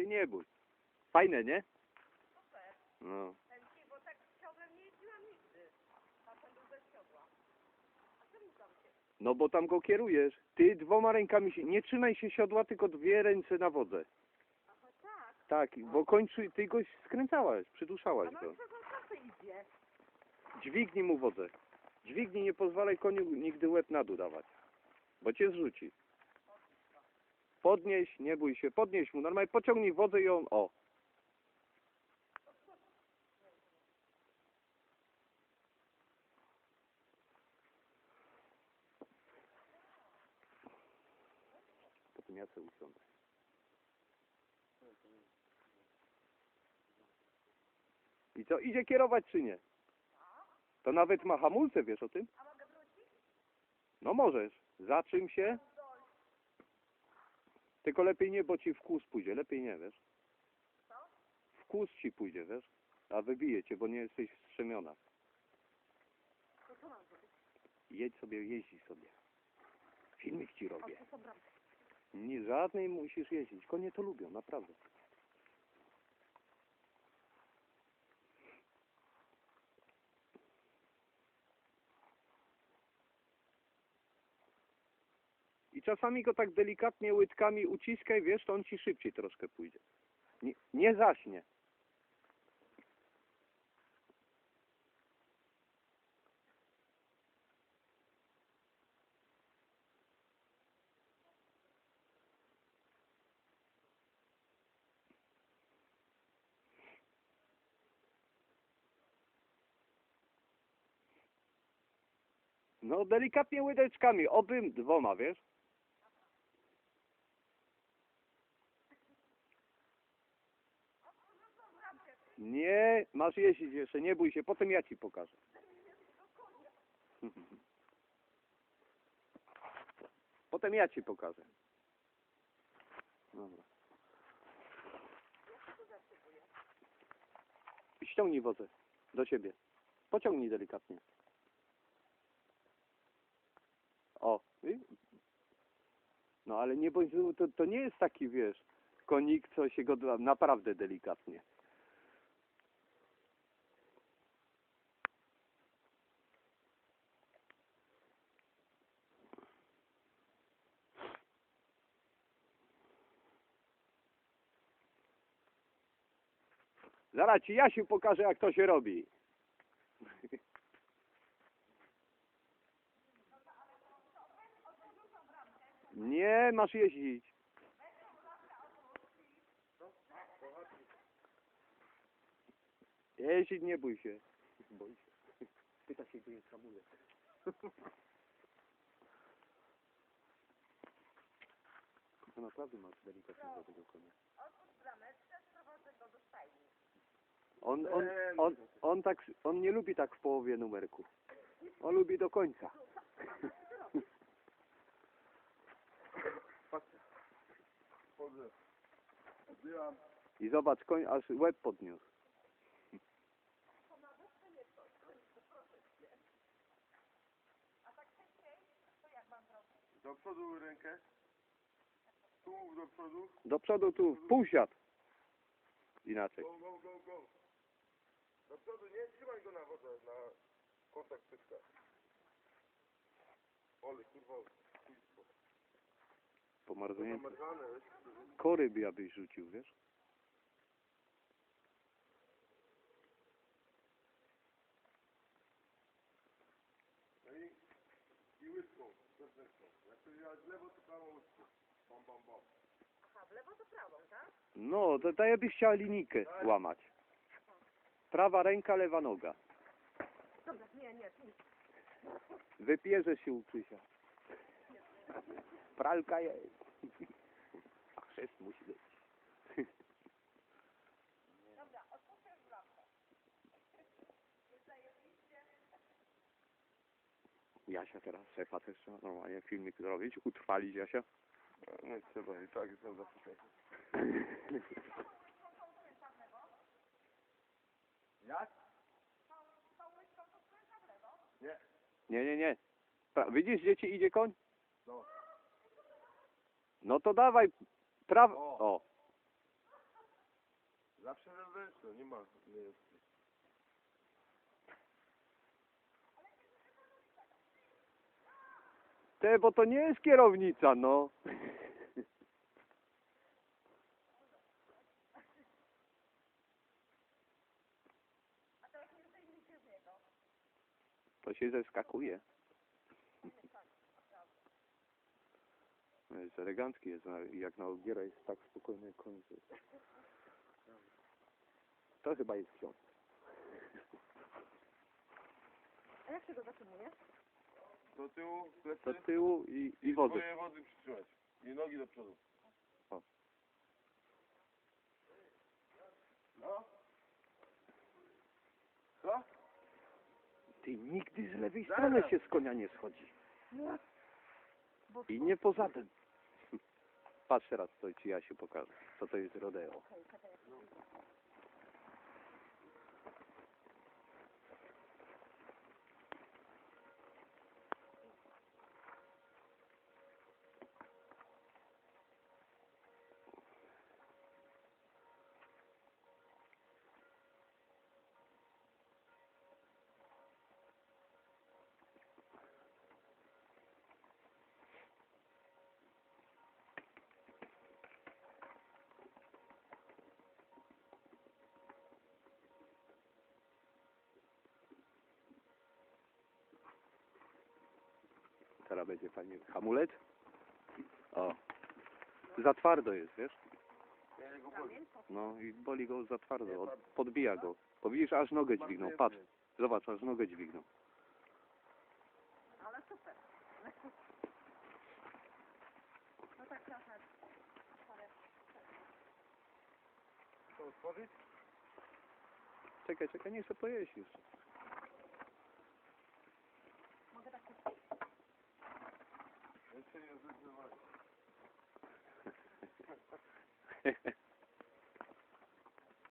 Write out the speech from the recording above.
się nie bój. Fajne, nie? No. Chętnie, bo tak z siodłem nie jeździłam nigdy. Czasem był bez siodła. A czemu tam się... No bo tam go kierujesz. Ty dwoma rękami się, nie trzymaj się siodła, tylko dwie ręce na wodze. Aha, tak. Tak, bo końcu ty go skręcałaś, A przyduszałaś no go. i za czasy idzie? Dźwignij mu wodę. Dźwignij, nie pozwalaj koniu nigdy łeb na dół dawać. Bo cię zrzuci. Podnieś, nie bój się, podnieś mu, normalnie pociągnij wodę i on, o. Potem ja sobie usiądę. I co, idzie kierować czy nie? To nawet ma hamulce, wiesz o tym? A mogę wrócić? No możesz. Zatrzym się. Tylko lepiej nie, bo ci w kłus pójdzie. Lepiej nie, wiesz? W kłus ci pójdzie, wiesz? A wybije cię, bo nie jesteś wstrzemiona. To co mam zrobić? Jedź sobie, jeździ sobie. Filmik ci O, robię. tu są bramki. Nie żadnej musisz jeździć. Konie to lubią, naprawdę. I czasami go tak delikatnie łydkami uciskaj, wiesz, to on ci szybciej troszkę pójdzie. Nie, nie zaśnie. No delikatnie łydeczkami, obym dwoma, wiesz? Nie, masz jeździć jeszcze, nie bój się, potem ja ci pokażę. Potem ja ci pokażę. Dobra. Ściągnij wodę do siebie. Pociągnij delikatnie. O. No ale nie bądź, to, to nie jest taki, wiesz, konik, co się go naprawdę delikatnie. Zaraz ci Jasiu pokaże, jak to się robi. Nie, masz jeździć. Jeździć nie bój się. Bój się. Pyta się, gdzie jest hamulec. To naprawdę masz delikatnie do tego konia. On, on, on, on, tak, on nie lubi tak w połowie numerku. On lubi do końca. I zobacz, koń aż łeb podniósł. Do przodu rękę. Tu do przodu. Do przodu tu, w półsiad. Inaczej. Go, go, go, go. Do przodu, nie trzymaj go na wodę, na kontakt pyska. Ole, kurwa, chujstwo. Pomarznięty. Zamazane, Kory by abyś rzucił, wiesz? no i, i łyską, wewnętrzną. Jak to jechać w lewo, to prawo łyską. Bam, bam, bam. Aha, w lewo to prawą, tak? No, to tak jakbyś chciała linijkę łamać. Prawa ręka, lewa noga. Dobra, nie, nie. Wypierze się u Krzysia. Pralka jest. A chrzest musi być. Dobra, już bramkę. Jasia teraz, szefa też trzeba normalnie filmik zrobić, utrwalić Jasia. Nie trzeba, i tak jestem zasypiać. Jak? Nie. Nie, nie, nie. Pra- widzisz, gdzie ci idzie koń? No. No to dawaj, praw... O. O. Zawsze wewnętrzno, nie ma. Nie jest. Te, bo to nie jest kierownica, no. To się zeskakuje. No Jest elegancki, jest jak na ogiera jest tak spokojny końcu. To chyba jest ksiądz. A jak się go zatrzymuje? Do tyłu, plecy. Do tyłu i, i wody. Swoje wody przytrzymać. I nogi do przodu. O. No. Co? Ty nigdy z lewej strony się z konia nie schodzi. No. I nie poza tym. Patrz teraz, co ci Jasiu pokaże. Co to jest rodeo. Teraz będzie fajnie. Hamulec? O. Za twardo jest, wiesz? No i boli go za twardo. Od, podbija go. Bo widzisz, aż nogę dźwignął. Patrz. Zobacz, aż nogę dźwignął. Ale super. No tak trochę. Co, otworzyć? Czekaj, czekaj, nie chcę pojeść już. Mogę tak Jeszcze nie zdecydowałem.